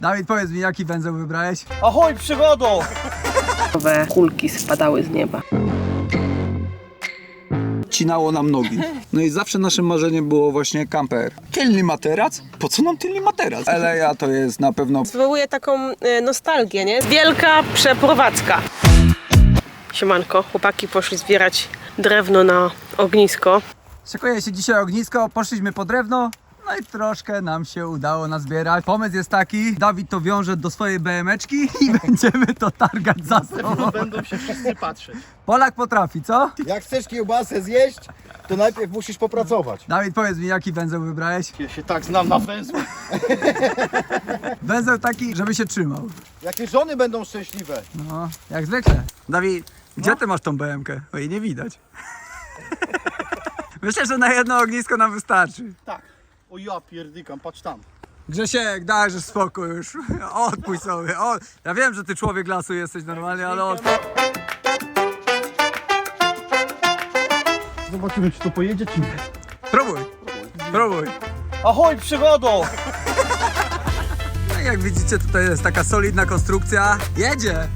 Dawid, powiedz mi, jaki węzeł wybrałeś? Ahoj, przygodo! Nowe kulki spadały z nieba. Cinało nam nogi. No i zawsze naszym marzeniem było właśnie kamper. Tylny materac? Po co nam tylny materac? Eleja to jest na pewno... Wywołuje taką e, nostalgię, nie? Wielka przeprowadzka. Siemanko, chłopaki poszli zbierać drewno na ognisko. Szykuje się dzisiaj ognisko, poszliśmy po drewno. No i troszkę nam się udało nazbierać. Pomysł jest taki, Dawid to wiąże do swojej BMeczki i będziemy to targać za sobą. Będą się wszyscy patrzeć. Polak potrafi, co? Jak chcesz kiełbasę zjeść, to najpierw musisz popracować. Dawid, powiedz mi, jaki węzeł wybrałeś? Ja się tak znam na węzłach. Węzeł taki, żeby się trzymał. Jakie żony będą szczęśliwe. No, jak zwykle. Dawid, gdzie ty masz tą BMkę? Bo jej nie widać. Myślę, że na jedno ognisko nam wystarczy. Tak. O ja pierdykam, patrz tam. Grzesiek, dajże spokój już. Odpuść sobie. O, ja wiem, że ty człowiek lasu jesteś normalnie, ale odpuść. Zobaczymy, czy to pojedzie, czy nie. Próbuj. Próbuj. Ahoj, przygodo! No i jak widzicie, tutaj jest taka solidna konstrukcja. Jedzie.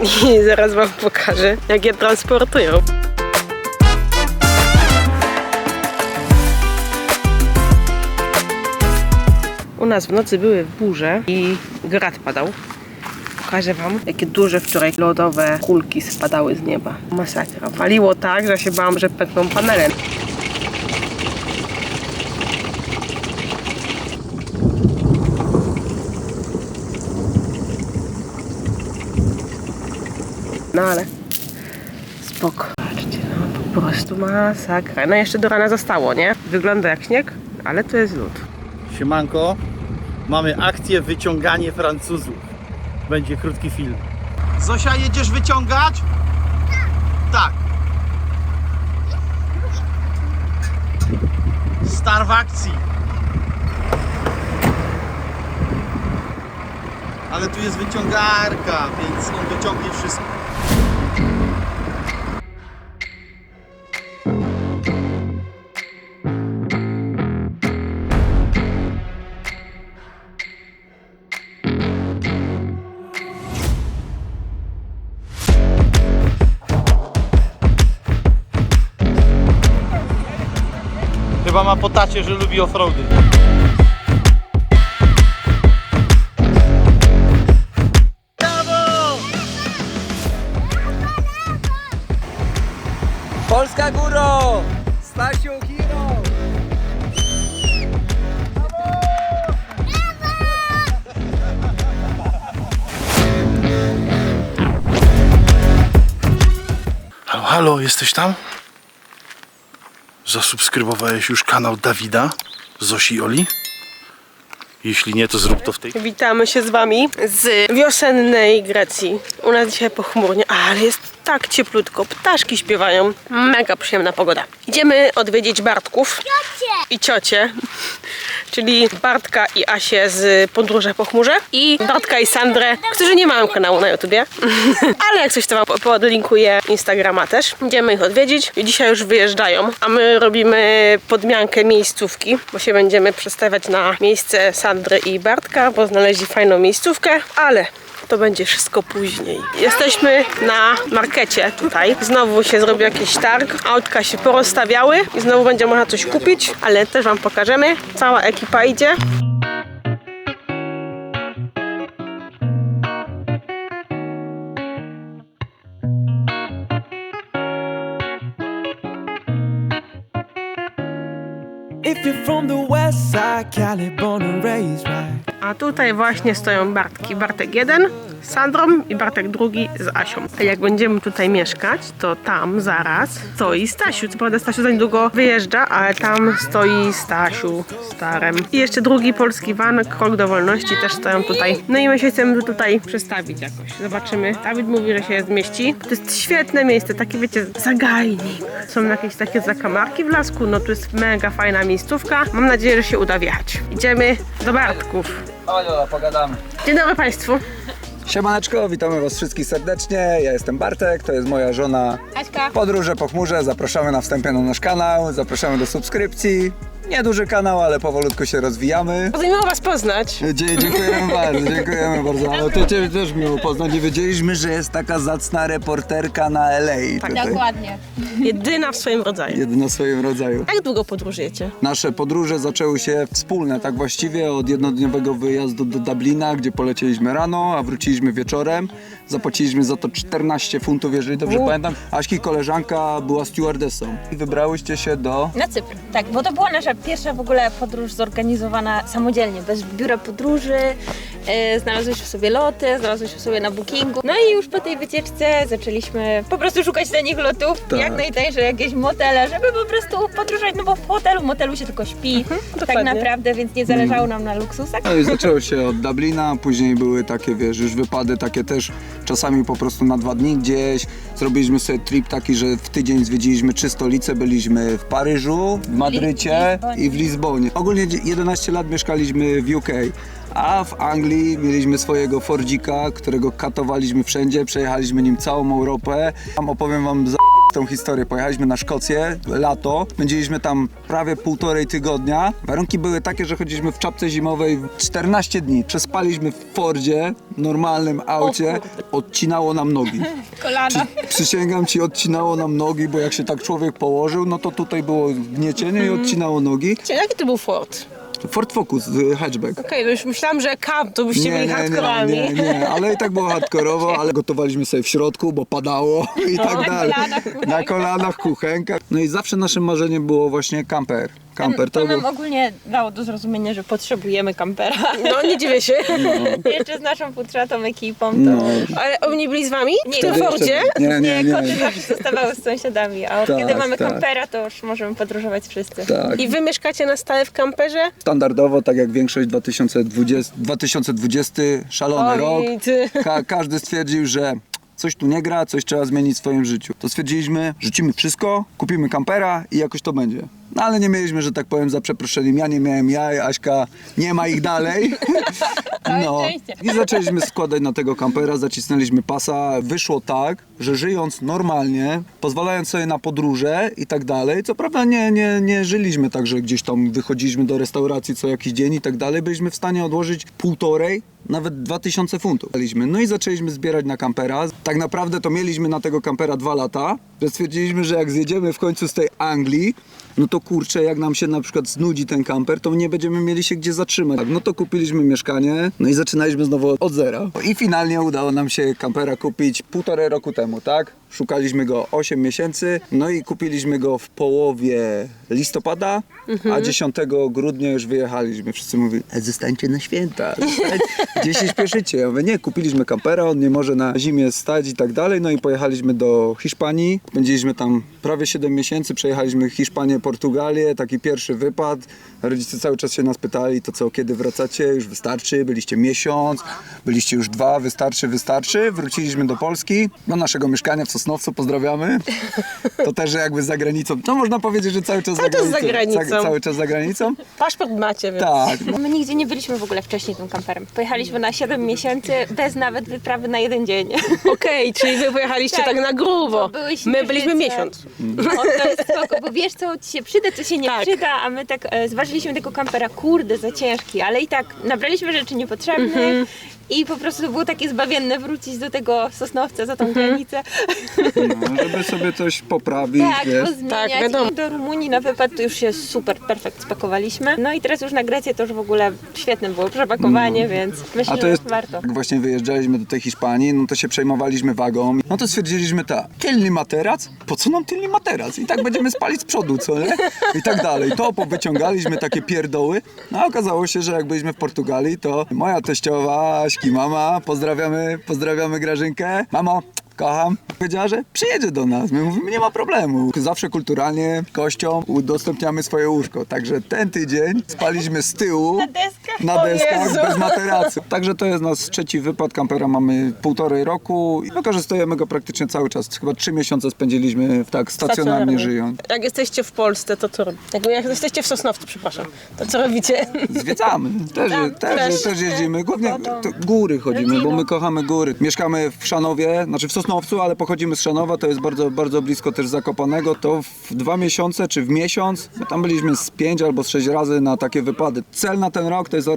I zaraz wam pokażę, jak je transportują. U nas w nocy były burze i grad padał. Pokażę wam, jakie duże wczoraj lodowe kulki spadały z nieba. Masakra. Waliło tak, że się bałam, że pękną panele. No ale spoko. Patrzcie, no po prostu masakra. No jeszcze do rana zostało, nie? Wygląda jak śnieg, ale to jest lód. Siemanko, mamy akcję wyciąganie Francuzów. Będzie krótki film. Zosia, jedziesz wyciągać? Tak. Star w akcji. Ale tu jest wyciągarka, więc on wyciągnie wszystko. Chyba ma po tacie, że lubi offroady. Polska góro! Stasiu Hero! Halo, halo, jesteś tam? Zasubskrybowałeś już kanał Dawida, Zosi Oli? Jeśli nie, to zrób to w tej Witamy się z Wami z wiosennej Grecji. U nas dzisiaj pochmurnie, ale jest tak cieplutko. Ptaszki śpiewają. Mega przyjemna pogoda. Idziemy odwiedzić Bartków i ciocie, czyli Bartka i Asię z Podróże po chmurze i Bartka i Sandrę, którzy nie mają kanału na YouTubie, ale jak coś to Wam po- podlinkuję Instagrama też. Idziemy ich odwiedzić i dzisiaj już wyjeżdżają, a my robimy podmiankę miejscówki, bo się będziemy przestawiać na miejsce Sandry i Bartka, bo znaleźli fajną miejscówkę, ale to będzie wszystko później. Jesteśmy na markecie tutaj. Znowu się zrobił jakiś targ. Autka się porozstawiały i znowu będzie można coś kupić, ale też Wam pokażemy. Cała ekipa idzie. If you're from the west side, Cali, born and raised, right? A tutaj właśnie stoją Bartki. Bartek jeden z Sandrą i Bartek drugi z Asią. A jak będziemy tutaj mieszkać, to tam zaraz stoi Stasiu. Co prawda Stasiu za niedługo wyjeżdża, ale tam stoi Stasiu starem. I jeszcze drugi polski van, Krok do Wolności, też stoją tutaj. No i my się chcemy tutaj przestawić jakoś. Zobaczymy. Dawid mówi, że się zmieści. To jest świetne miejsce, takie wiecie, zagajnik. Są jakieś takie zakamarki w lasku, no tu jest mega fajna miejscówka. Mam nadzieję, że się uda wjechać. Idziemy do Bartków. Chodź, Ola, pogadamy. Dzień dobry Państwu. Siemaneczko, witamy was wszystkich serdecznie. Ja jestem Bartek, to jest moja żona Aśka. Podróże po chmurze. Zapraszamy na wstępie na nasz kanał, zapraszamy do subskrypcji. Nieduży kanał, ale powolutku się rozwijamy. Bardzo miło was poznać. Dzie- dziękujemy bardzo, dziękujemy bardzo. Ale to cię też miło poznać. Nie wiedzieliśmy, że jest taka zacna reporterka na LA. Tutaj. Dokładnie. Jedyna w swoim rodzaju. Jedyna w swoim rodzaju. Jak długo podróżujecie? Nasze podróże zaczęły się wspólne, tak właściwie od jednodniowego wyjazdu do Dublina, gdzie polecieliśmy rano, a wróciliśmy wieczorem. Zapłaciliśmy za to 14 funtów, jeżeli dobrze pamiętam. Aśki koleżanka była stewardessą. I wybrałyście się do... Na Cypr. Tak, bo to była nasza pierwsza w ogóle podróż zorganizowana samodzielnie, bez biura podróży. E, znalazłyśmy sobie loty, znalazłyśmy sobie na bookingu. No i już po tej wycieczce zaczęliśmy po prostu szukać tanich lotów, Tak. jak najtańsze jakieś motele, żeby po prostu podróżować, no bo w hotelu, motelu się tylko śpi, tak dokładnie. naprawdę, więc nie zależało nam na luksusach. No i zaczęło się od Dublina, później były takie, wiesz, już wypady takie też czasami po prostu na dwa dni gdzieś. Zrobiliśmy sobie trip taki, że w tydzień zwiedziliśmy trzy stolice. Byliśmy w Paryżu, w Madrycie i w Lizbonie. Ogólnie 11 lat mieszkaliśmy w UK. A w Anglii mieliśmy swojego Fordzika, którego katowaliśmy wszędzie, przejechaliśmy nim całą Europę. Tam opowiem wam za tą historię. Pojechaliśmy na Szkocję, lato, spędziliśmy tam prawie półtorej tygodnia. Warunki były takie, że chodziliśmy w czapce zimowej 14 dni. Przespaliśmy w Fordzie, normalnym aucie, odcinało nam nogi. Kolana. Przysięgam ci, odcinało nam nogi, bo jak się tak człowiek położył, no to tutaj było gniecienie i odcinało nogi. Jaki to był Ford? Ford Focus, y, hatchback. Okej, no już myślałam, że Cab to byście byli hardkorami. nie, nie, nie, ale i tak było hardkorowo, ale gotowaliśmy sobie w środku, bo padało i tak dalej. kolanach, Na kolanach, kuchenka. No i zawsze naszym marzeniem było właśnie kamper. Kamper To to nam był... ogólnie dało do zrozumienia, że potrzebujemy kampera. No, nie dziwię się. Jeszcze z naszą futrzatą ekipą to... No. Ale oni byli z wami? W Nie, tym nie. Fordzie? Nie, nie, Nie, nie. koty zawsze zostawały z sąsiadami, a od Tak, kiedy mamy tak. kampera, to już możemy podróżować wszyscy. Tak. I wy mieszkacie na stałe w kamperze? Standardowo, tak jak większość 2020, 2020 szalony rok. Oj, ty. Ka- każdy stwierdził, że coś tu nie gra, coś trzeba zmienić w swoim życiu. To stwierdziliśmy, rzucimy wszystko, kupimy kampera i jakoś to będzie. No ale nie mieliśmy, że tak powiem, za przeproszeniem. Ja nie miałem jaj, Aśka nie ma ich dalej. No. I zaczęliśmy składać na tego kampera, zacisnęliśmy pasa. Wyszło tak, że żyjąc normalnie, pozwalając sobie na podróże i tak dalej, co prawda nie, nie, nie żyliśmy tak, że gdzieś tam wychodziliśmy do restauracji co jakiś dzień i tak dalej, byliśmy w stanie odłożyć półtorej, nawet 2000 funtów. No i zaczęliśmy zbierać na kampera. Tak naprawdę to mieliśmy na tego kampera dwa lata, że stwierdziliśmy, że jak zjedziemy w końcu z tej Anglii, no to kurczę, jak nam się na przykład znudzi ten kamper, to nie będziemy mieli się gdzie zatrzymać. Tak, No to kupiliśmy mieszkanie, no i zaczynaliśmy znowu od zera. I finalnie udało nam się kampera kupić półtorej roku temu, tak? Szukaliśmy go 8 miesięcy, no i kupiliśmy go w połowie listopada, a 10 grudnia już wyjechaliśmy. Wszyscy mówili, "E, zostańcie na święta, zostań- gdzie się śpieszycie? Ja mówię, nie, kupiliśmy kampera, on nie może na zimie stać i tak dalej, no i pojechaliśmy do Hiszpanii, spędziliśmy tam prawie 7 miesięcy, przejechaliśmy Hiszpanię, Portugalię, taki pierwszy wypad. Rodzice cały czas się nas pytali, to co, kiedy wracacie? Już wystarczy, byliście miesiąc, byliście już dwa, wystarczy, wystarczy. Wróciliśmy do Polski, do naszego mieszkania w Sosnowcu, pozdrawiamy. To też jakby za granicą, no można powiedzieć, że cały czas Cały za czas za granicą. granicą. Ca- cały czas za granicą. Paszport macie, więc... Tak, My nigdzie nie byliśmy w ogóle wcześniej tym kamperem. Pojechaliśmy na 7 miesięcy bez nawet wyprawy na jeden dzień. Okej, czyli wy pojechaliście tak, Tak. na grubo. My byliśmy miesiąc. O, to jest spoko, bo wiesz co ci się przyda, co się nie Tak. przyda, a my tak e, zważyliśmy tego kampera, kurde, za ciężki, ale i tak nabraliśmy rzeczy niepotrzebnych Mhm. I po prostu to było takie zbawienne wrócić do tego Sosnowca za tą Mhm. granicę. no, żeby sobie coś poprawić, Tak, wiesz. pozmieniać. Tak, wiadomo. I do Rumunii na wypad to już się super perfekt spakowaliśmy. No i teraz już na Grecję to już w ogóle świetne było przepakowanie, więc myślę, A to jest, że warto. jak właśnie wyjeżdżaliśmy do tej Hiszpanii, no to się przejmowaliśmy wagą. No to stwierdziliśmy tak, tylny materac? Po co nam tylny materac? I tak będziemy spalić z przodu, co nie? I tak dalej. To powyciągaliśmy takie pierdoły. No a okazało się, że jak byliśmy w Portugalii, to moja teściowa, Aśki mama, pozdrawiamy, pozdrawiamy Grażynkę. Mamo, kocham. Powiedziała, że przyjedzie do nas. My mówimy, nie ma problemu. Zawsze kulturalnie kością udostępniamy swoje łóżko. Także ten tydzień spaliśmy z tyłu na deskach? Na deskach bez materacy. Także to jest nasz trzeci wypad. Kampera mamy półtorej roku i wykorzystujemy go praktycznie cały czas. Chyba trzy miesiące spędziliśmy w tak stacjonarnie żyjąc. Jak jesteście w Polsce, to co robicie? Jak, jak jesteście w Sosnowcu, przepraszam, to co robicie? Zwiedzamy. Też, Tak, też, też. też, jeździmy. Głównie to góry chodzimy, bo my kochamy góry. Mieszkamy w Szanowie, znaczy w Sosnowcu, ale pochodzimy z Szanowa, to jest bardzo, bardzo blisko też Zakopanego. To w dwa miesiące czy w miesiąc, my tam byliśmy z pięć albo z sześć razy na takie wypady. Cel na ten rok to jest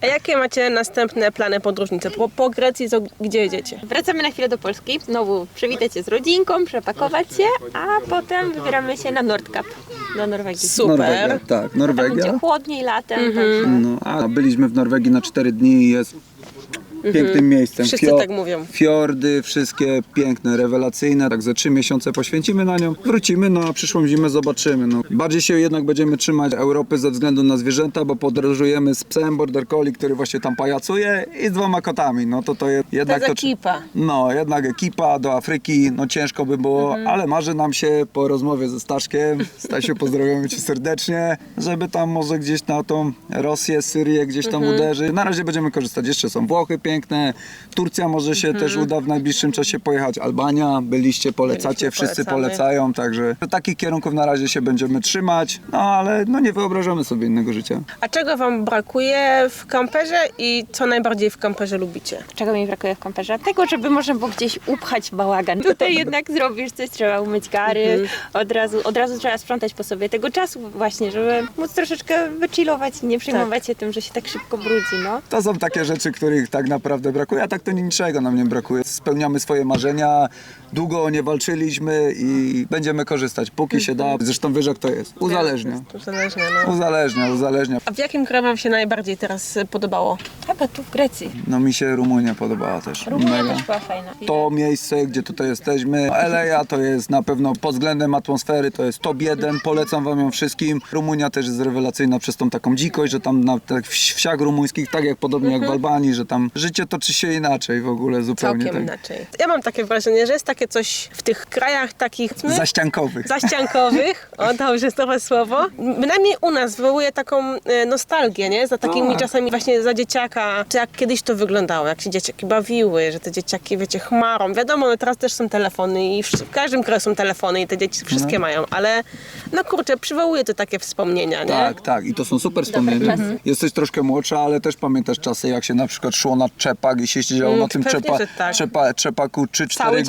A jakie macie następne plany podróżnicze? Po, po Grecji to gdzie jedziecie? Wracamy na chwilę do Polski, znowu przywitać się z rodzinką, przepakować się, a potem wybieramy się na Nordkap, do Norwegii. Super. Norwegia, tak, Tam Norwegia. będzie chłodniej latem, także No, a byliśmy w Norwegii na 4 dni i jest pięknym miejscem. Wszyscy tak mówią. Fiordy, wszystkie piękne, rewelacyjne. Tak 3 miesiące poświęcimy na nią. Wrócimy, no a przyszłą zimę zobaczymy. No. Bardziej się jednak będziemy trzymać Europy ze względu na zwierzęta, bo podróżujemy z psem Border Collie, który właśnie tam pajacuje i z dwoma kotami. No to to jest To jednak jest ekipa. No, jednak ekipa do Afryki, no ciężko by było, ale marzy nam się po rozmowie ze Staszkiem, Stasiu pozdrawiamy Cię serdecznie, żeby tam może gdzieś na tą Rosję, Syrię gdzieś tam uderzy. Na razie będziemy korzystać, jeszcze są Włochy piękne, Turcja może się też uda w najbliższym czasie pojechać, Albania, byliście, polecacie, Byliśmy, wszyscy polecamy. polecają, także takich kierunków na razie się będziemy trzymać, no ale no nie wyobrażamy sobie innego życia. A czego wam brakuje w kamperze i co najbardziej w kamperze lubicie? czego mi brakuje w kamperze? Tego, żeby można było gdzieś upchać bałagan. Tutaj jednak zrobisz coś, trzeba umyć gary, od, razu, od razu trzeba sprzątać po sobie. Tego czasu właśnie, żeby móc troszeczkę wychillować i nie przejmować się tym, że się tak szybko brudzi, no. To są takie rzeczy, których tak naprawdę brakuje, a tak to niczego nam nie brakuje. Spełniamy swoje marzenia, długo o nie walczyliśmy i będziemy korzystać, póki się da. Zresztą wiesz jak to jest. Uzależnia. Uzależnia, no. Uzależnia, uzależnia. A w jakim kraju wam się najbardziej teraz podobało? Chyba tu w Grecji. No mi się Rumunia podobała też. Rumunia Mega. też była fajna. To miejsce, gdzie tutaj jesteśmy, LA to jest na pewno pod względem atmosfery, to jest top jeden, polecam wam ją wszystkim. Rumunia też jest rewelacyjna przez tą taką dzikość, że tam na wsi- wsiach rumuńskich, tak jak podobnie jak w Albanii, że tam życie toczy się inaczej w ogóle zupełnie. Całkiem tak. inaczej. Ja mam takie wrażenie, że jest takie coś w tych krajach takich Zaściankowych. zaściankowych, o dobrze jest nowe słowo, bynajmniej u nas wywołuje taką e, nostalgię, nie? Za takimi Tak. czasami właśnie za dzieciaka, czy jak kiedyś to wyglądało, jak się dzieciaki bawiły, że te dzieciaki, wiecie, chmarą. Wiadomo, no teraz też są telefony i w, w każdym kraju są telefony i te dzieci wszystkie mają, ale no kurczę, przywołuje to takie wspomnienia, nie? Tak, tak. I to są super wspomnienia. Jesteś troszkę młodsza, ale też pamiętasz czasy, jak się na przykład szło na czepak i się siedziało Mm, na tym czepa, tak. czepa, czepaku 3-4 Cały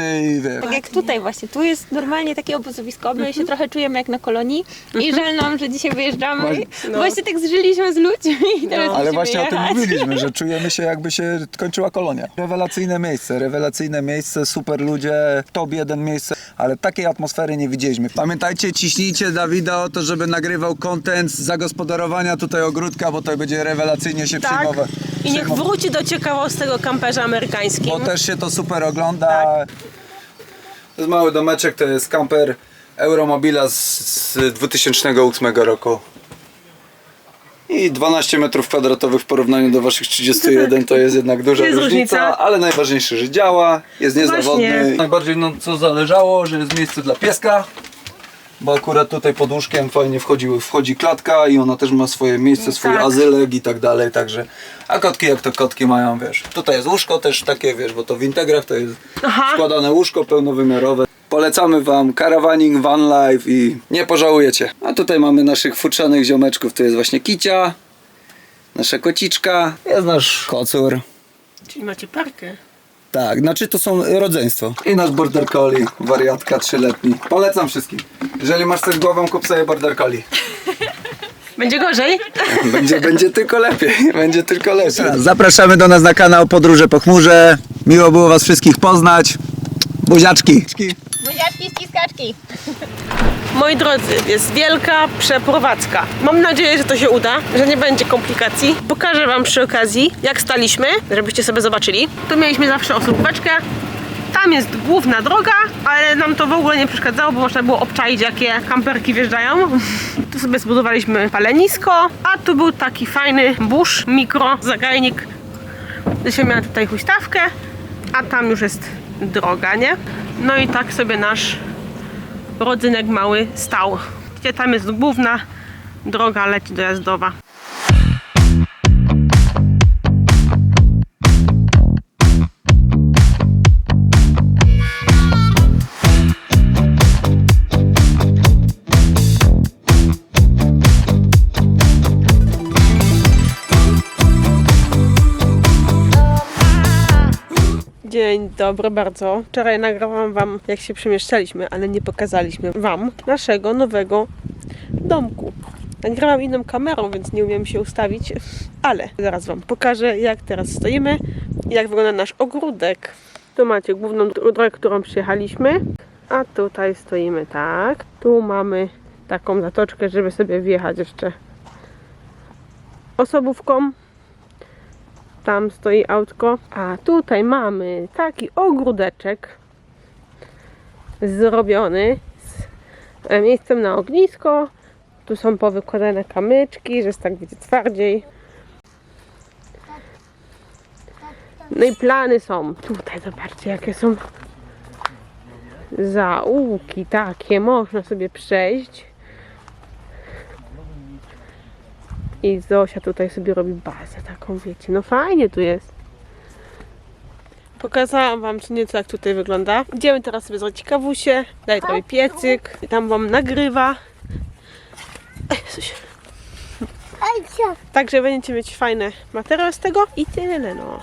godziny i wiesz. Tak jak tutaj właśnie, tu jest normalnie takie obozowisko, my się trochę czujemy jak na kolonii i żal nam, że dzisiaj wyjeżdżamy. No. Właśnie tak zżyliśmy z ludźmi i teraz Ale musimy właśnie o tym jechać. mówiliśmy, że czujemy się jakby się kończyła kolonia. Rewelacyjne miejsce, rewelacyjne miejsce, super ludzie, top jeden miejsce, ale takiej atmosfery nie widzieliśmy. Pamiętajcie, ciśnijcie Dawida o to, żeby nagrywał content z zagospodarowania tutaj ogródka, bo to będzie rewelacyjnie się Tak. przyjmować. I niech wróci do ciekawostek o kamperze amerykańskim. Bo też się to super ogląda. Tak. To jest mały domeczek, to jest kamper Euromobila z, z 2008 roku. I 12 metrów kwadratowych w porównaniu do waszych 31 to jest jednak duża jest różnica, różnica. ale najważniejsze, że działa, jest niezawodny. Właśnie. Najbardziej no, co zależało, że jest miejsce dla pieska. Bo akurat tutaj pod łóżkiem fajnie wchodzi, wchodzi klatka i ona też ma swoje miejsce, swój Tak. azylek i tak dalej, także a kotki jak to kotki mają, wiesz. Tutaj jest łóżko też takie, wiesz, bo to w integrach to jest Aha. składane łóżko pełnowymiarowe. Polecamy wam caravaning, van life i nie pożałujecie. A tutaj mamy naszych futrzanych ziomeczków, to jest właśnie Kicia, nasza kociczka, jest nasz kocur. Czyli macie parkę. Tak, znaczy to są rodzeństwo. I nasz border collie, wariatka trzyletni. Polecam wszystkim. Jeżeli masz coś głową, kup sobie border collie. Będzie gorzej? Będzie, będzie tylko lepiej, będzie tylko lepiej. Zapraszamy do nas na kanał Podróże po chmurze. Miło było was wszystkich poznać. Buziaczki. Buziaczki, ściskaczki. Moi drodzy, jest wielka przeprowadzka. Mam nadzieję, że to się uda, że nie będzie komplikacji. Pokażę Wam przy okazji, jak staliśmy, żebyście sobie zobaczyli. Tu mieliśmy zawsze osobóweczkę. Tam jest główna droga, ale nam to w ogóle nie przeszkadzało, bo można było obczaić, jakie kamperki wjeżdżają. Tu sobie zbudowaliśmy palenisko, a tu był taki fajny burz, mikro, zagajnik. Dzisiaj miała tutaj huśtawkę, a tam już jest droga, nie? No i tak sobie nasz rodzynek mały stał. Gdzie tam jest główna droga leci dojazdowa. Dobry bardzo. Wczoraj nagrałam Wam, jak się przemieszczaliśmy, ale nie pokazaliśmy Wam naszego nowego domku. Nagrałam inną kamerą, więc nie umiem się ustawić, ale zaraz Wam pokażę, jak teraz stoimy i jak wygląda nasz ogródek. Tu macie główną drogę, którą przyjechaliśmy, a tutaj stoimy tak. Tu mamy taką zatoczkę, żeby sobie wjechać jeszcze osobówką. Tam stoi autko. A tutaj mamy taki ogródeczek zrobiony z e, miejscem na ognisko. Tu są powykładane kamyczki, że jest tak wiecie twardziej. No i plany są. Tutaj zobaczcie jakie są zaułki takie. Można sobie przejść. I Zosia tutaj sobie robi bazę taką, wiecie. No fajnie tu jest. Pokazałam wam co nieco jak tutaj wygląda. Idziemy teraz sobie zrobić kawusie. Daj tutaj piecyk. I tam wam nagrywa. Ej, Zosia. Także będziecie mieć fajne materiały z tego i tyle no.